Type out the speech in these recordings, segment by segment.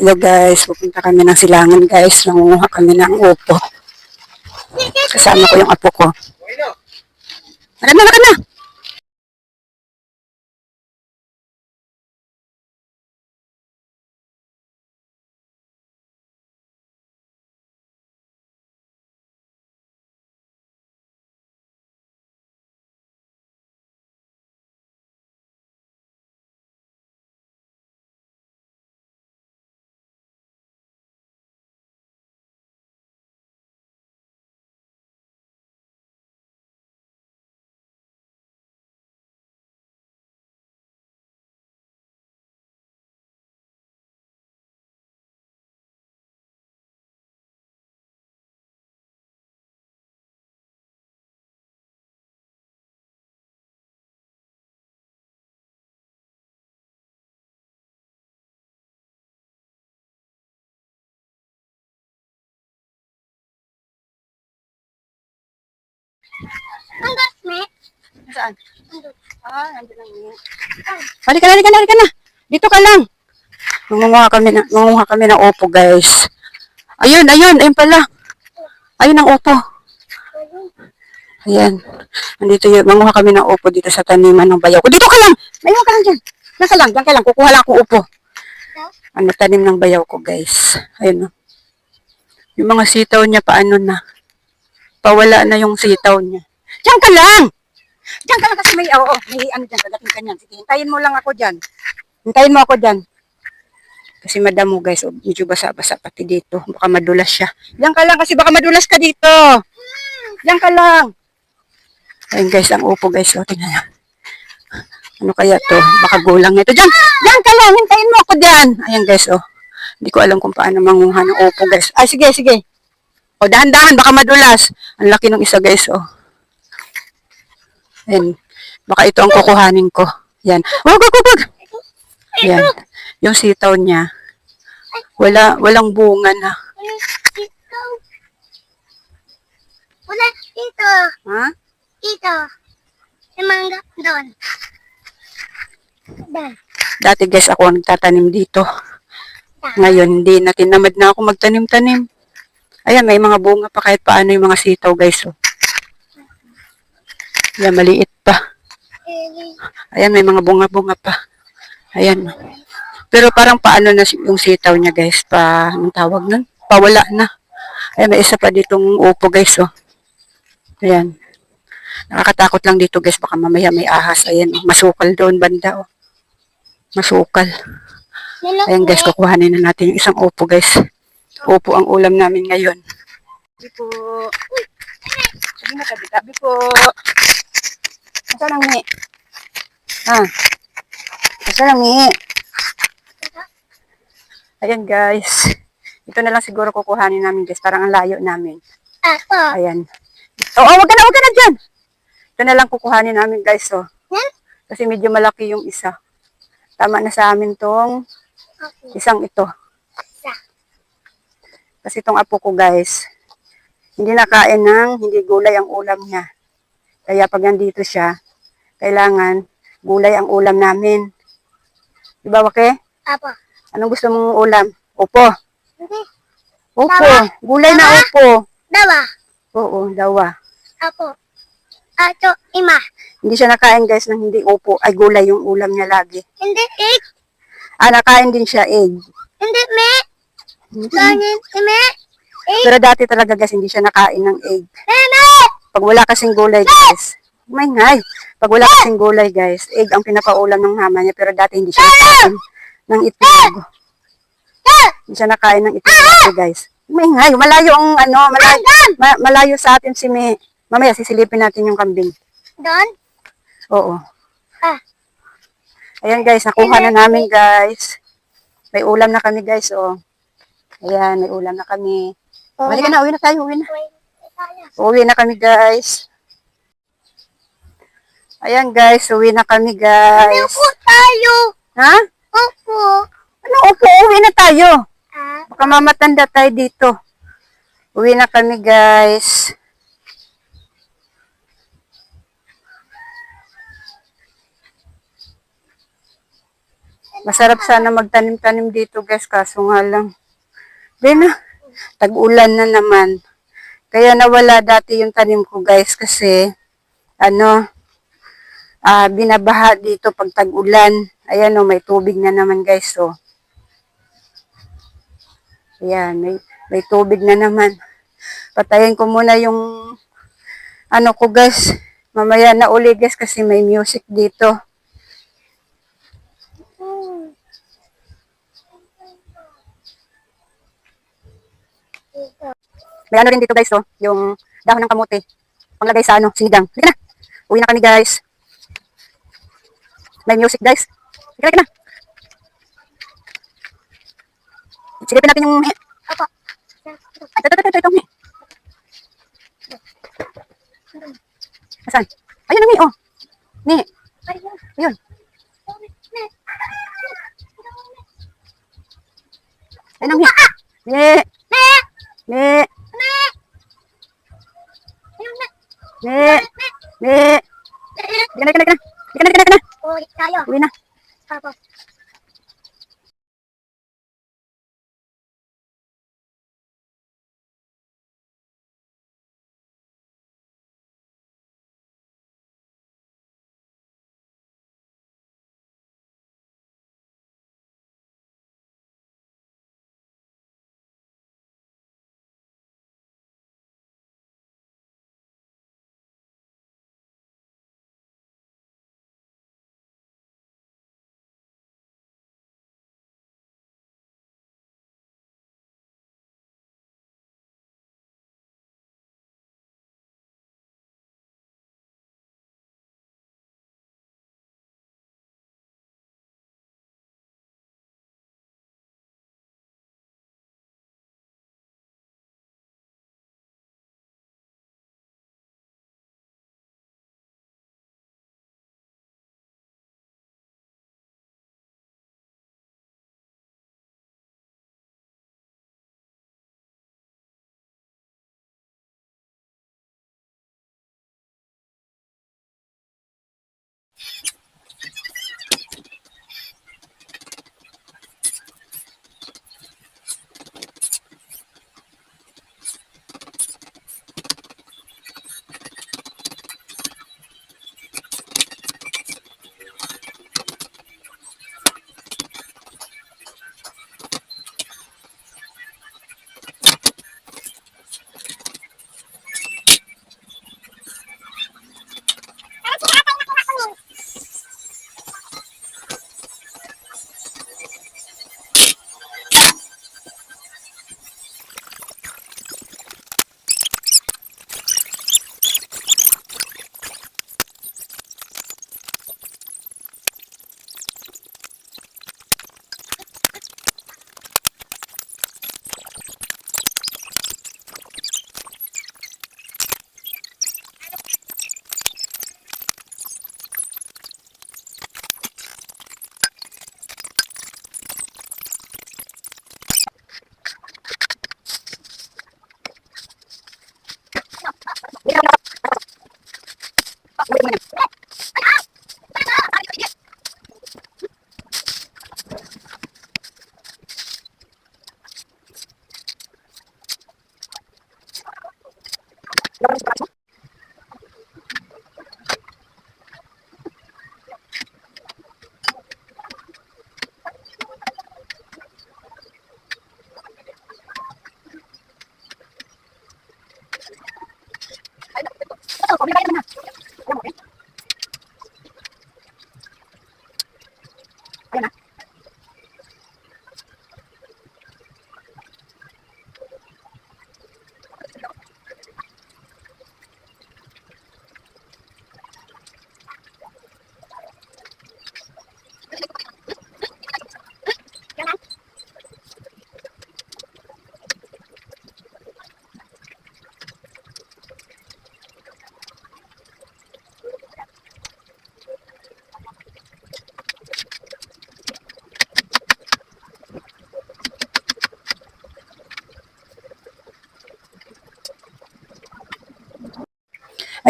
Hello guys, pupunta kami ng silangan guys. Nangunguha kami ng upo. Kasama ko yung apo ko. Laka na, laka na! Hanggang me. Saan? Ah, nandun lang yun. Halika na, halika na, halika na. Dito ka lang. Nangunguha kami na, nangunguha kami ng upo guys. Ayun, ayun, ayun pala. Ayun ang upo. Ayan. Nandito yun. Manguha kami ng upo dito sa taniman ng bayaw ko. Dito ka lang! Mayaw ka lang dyan. Diyan ka lang, diyan ka lang. Kukuha lang akong upo. Ano, tanim ng bayaw ko, guys. Ayun, no. Yung mga sitaw niya, paano na. Pawala na yung sitaw niya. Diyan ka lang! Diyan ka lang kasi may, oo, may ano dyan, dadating ka niyan. Sige, hintayin mo lang ako dyan. Hintayin mo ako dyan. Kasi madamo guys, oh, medyo basa-basa pati dito. Baka madulas siya. Diyan ka lang kasi baka madulas ka dito. Diyan ka lang. Ayun guys, ang upo guys. O, tingnan nyo. Ano kaya to? Baka gulang ito. Diyan! Diyan ka lang! Hintayin mo ako diyan! Ayan guys, oh. Hindi ko alam kung paano manguha ng upo guys. Ay, sige, sige. O, dahan-dahan. Baka madulas. Ang laki ng isa guys, oh. Ayan. Baka ito ang kukuhanin ko. Yan. Wag, wag, wag. Yan. Yung sitaw niya. Wala, walang bunga na. Wala dito. Ha? Dito. May mangga doon. Doon. Dati guys, ako ang nagtatanim dito. Ngayon, hindi na tinamad na ako magtanim-tanim. Ayan, may mga bunga pa kahit paano yung mga sitaw guys. Oh. Ayan, maliit pa. Ayan, may mga bunga-bunga pa. Ayan. Pero parang paano na yung sitaw niya guys, pa, anong tawag nun? Pawala na. Ayan, may isa pa ditong upo guys, oh. Ayan. Nakakatakot lang dito guys, baka mamaya may ahas. Ayan, oh, masukal doon banda, oh. Masukal. Ayan guys, kukuhanin na natin yung isang upo guys. Upo ang ulam namin ngayon. Sabi po. Sabi na tabi, tabi po. Nasaan ang mi? Ha? Nasaan ang mi? Ayan guys. Ito na lang siguro kukuhanin namin guys. Parang ang layo namin. Ako. Ayan. Oo, oh, wag ka na, wag ka na dyan. Ito na lang kukuhanin namin guys. Oh. Kasi medyo malaki yung isa. Tama na sa amin tong isang ito. Kasi itong apo ko guys, hindi nakain ng hindi gulay ang ulam niya. Kaya pag nandito siya, kailangan gulay ang ulam namin. Di ba, Wake? Apo. Anong gusto mong ulam? Upo. Hindi. Upo. Dawa. Gulay na Dawa. upo. Dawa. Oo, dawa. Apo. Ato. Ima. Hindi siya nakain guys ng hindi upo. Ay, gulay yung ulam niya lagi. Hindi. Egg. Ah, nakain din siya egg. Hindi. Me. Kanin. Me. Pero dati talaga guys, hindi siya nakain ng egg. Pag wala kasing gulay, guys. May ngay. Pag wala kasing gulay, guys, egg ang pinapaulam ng mama niya. Pero dati hindi siya nakain ng itlog. Hindi siya nakain ng itlog dati, guys. May ngay. Malayo ang ano, malayo, ma- malayo sa atin si May. Mamaya, sisilipin natin yung kambing. Doon. Oo. Ah. Ayan, guys. Nakuha na namin, guys. May ulam na kami, guys. Oh. Ayan, may ulam na kami. Balik na, uwi na tayo, uwi na. Uwi na kami, guys. Ayan, guys. Uwi na kami, guys. Upo tayo. Ha? Upo. Ano, upo, uwi na tayo. Baka mamatanda tayo dito. Uwi na kami, guys. Masarap sana magtanim-tanim dito guys, kaso nga lang. Na, tag-ulan na naman. Kaya nawala dati yung tanim ko guys kasi ano, ah binabaha dito pag tag-ulan. Ayan o, may tubig na naman guys oh. Ayan, may, may tubig na naman. Patayin ko muna yung ano ko guys. Mamaya na uli guys kasi may music dito. May ano rin dito guys, oh, yung dahon ng kamote. Panglagay sa ano, sinigang. Sige na. Uwi na kami guys. May music guys. Na, sige na. Silipin natin yung... Opo. Ito, ito, ito, ito, ito,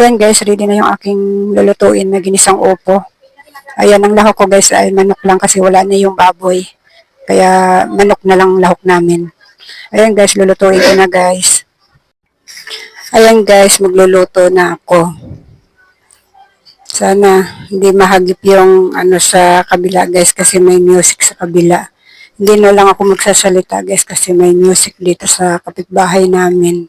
Ayan guys, ready na yung aking lulutuin na ginisang opo. Ayan, ang lahok ko guys ay manok lang kasi wala na yung baboy. Kaya manok na lang lahok namin. Ayan guys, lulutuin ko na guys. Ayan guys, magluluto na ako. Sana hindi mahagip yung ano sa kabila guys kasi may music sa kabila. Hindi na lang ako magsasalita guys kasi may music dito sa kapitbahay namin.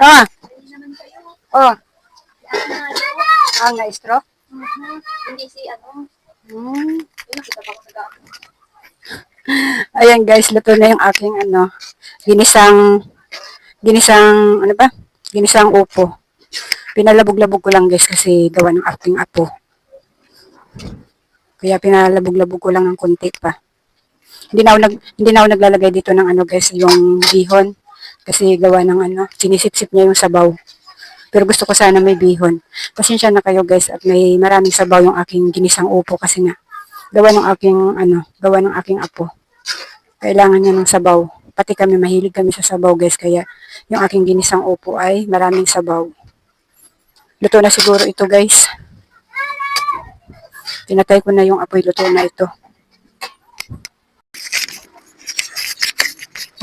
Ah, kayo. oh, Ano nga na-straw. Hindi si ano. Hmm. Ayan guys, luto na yung aking ano, ginisang, ginisang, ano ba? Ginisang upo. Pinalabog-labog ko lang guys kasi gawa ng aking apo. Kaya pinalabog-labog ko lang ng konti pa. Hindi na ako, nag, hindi na ako naglalagay dito ng ano guys, yung bihon. Kasi gawa ng ano, sinisip-sip niya yung sabaw. Pero gusto ko sana may bihon. Pasensya na kayo guys at may maraming sabaw yung aking ginisang upo kasi nga gawa ng aking ano, gawa ng aking apo. Kailangan niya ng sabaw. Pati kami mahilig kami sa sabaw guys kaya yung aking ginisang upo ay maraming sabaw. Luto na siguro ito guys. Pinatay ko na yung apoy. Luto na ito.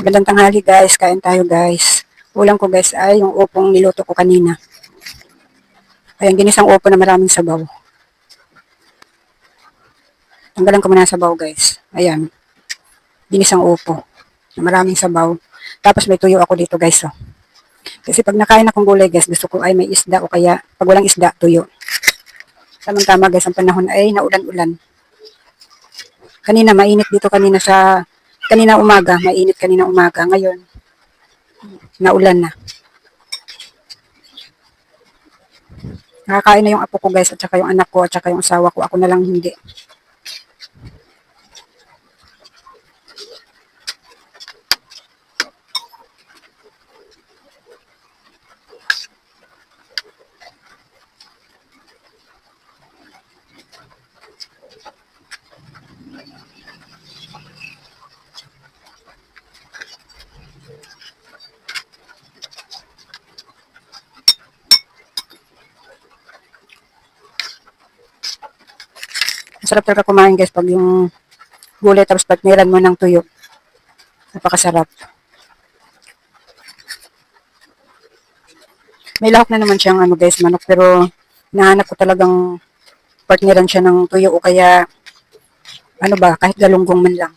Magandang tanghali guys. Kain tayo guys. Ulam ko guys ay yung upong niluto ko kanina. Ayan, ginisang upo na maraming sabaw. Tanggalan ko muna sabaw guys. Ayan. Ginisang upo. Na maraming sabaw. Tapos may tuyo ako dito guys. Oh. Kasi pag nakain akong gulay guys, gusto ko ay may isda o kaya pag walang isda, tuyo. Tamang-tama guys, ang panahon ay naulan-ulan. Kanina mainit dito kanina sa kanina umaga, mainit kanina umaga. Ngayon, naulan na. Nakakain na yung apo ko guys at saka yung anak ko at saka yung asawa ko. Ako na lang hindi. Masarap talaga kumain guys pag yung gulay tapos patniran mo ng tuyo. Napakasarap. May lahok na naman siyang ano guys, manok pero nahanap ko talagang partneran siya ng tuyo o kaya ano ba, kahit galunggong man lang.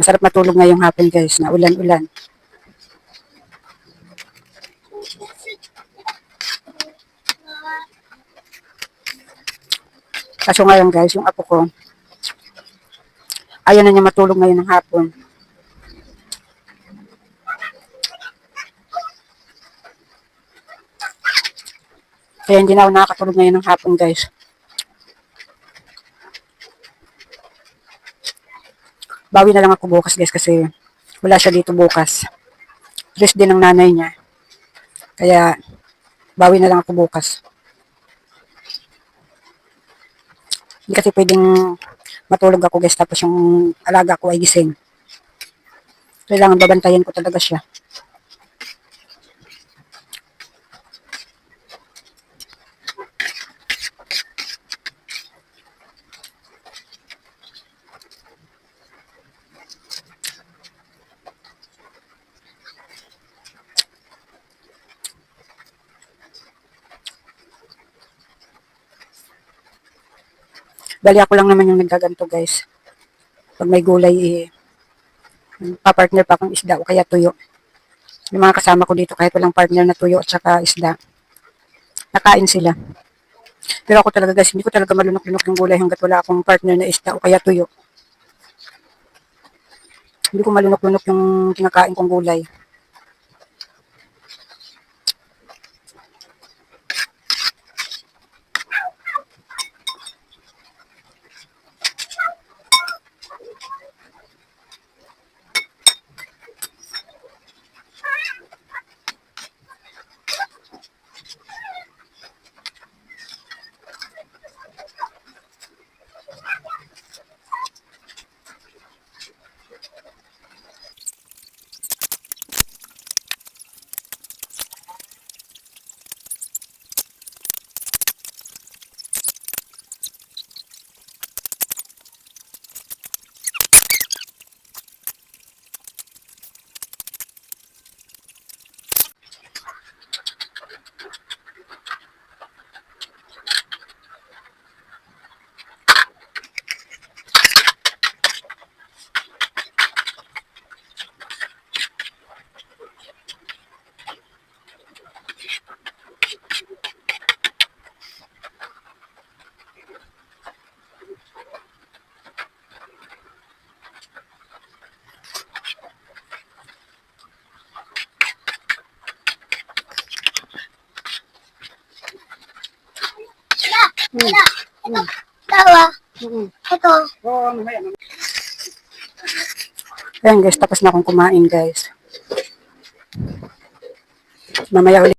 Masarap matulog ngayong hapon guys, na ulan-ulan. Kaso ngayon guys, yung apo ko, ayaw na niya matulog ngayon ng hapon. Kaya hindi na ako nakakatulog ngayon ng hapon guys. Bawi na lang ako bukas guys kasi wala siya dito bukas. Rest din ng nanay niya. Kaya bawi na lang ako bukas. Hindi kasi pwedeng matulog ako guys tapos yung alaga ko ay gising. Kailangan babantayan ko talaga siya. Bali ako lang naman yung nagkaganto guys. Pag may gulay eh, papartner pa akong isda o kaya tuyo. Yung mga kasama ko dito kahit walang partner na tuyo at saka isda, nakain sila. Pero ako talaga guys, hindi ko talaga malunok-lunok yung gulay hanggat wala akong partner na isda o kaya tuyo. Hindi ko malunok-lunok yung kinakain kong gulay. Ayan guys, tapos na akong kumain guys. Mamaya ulit.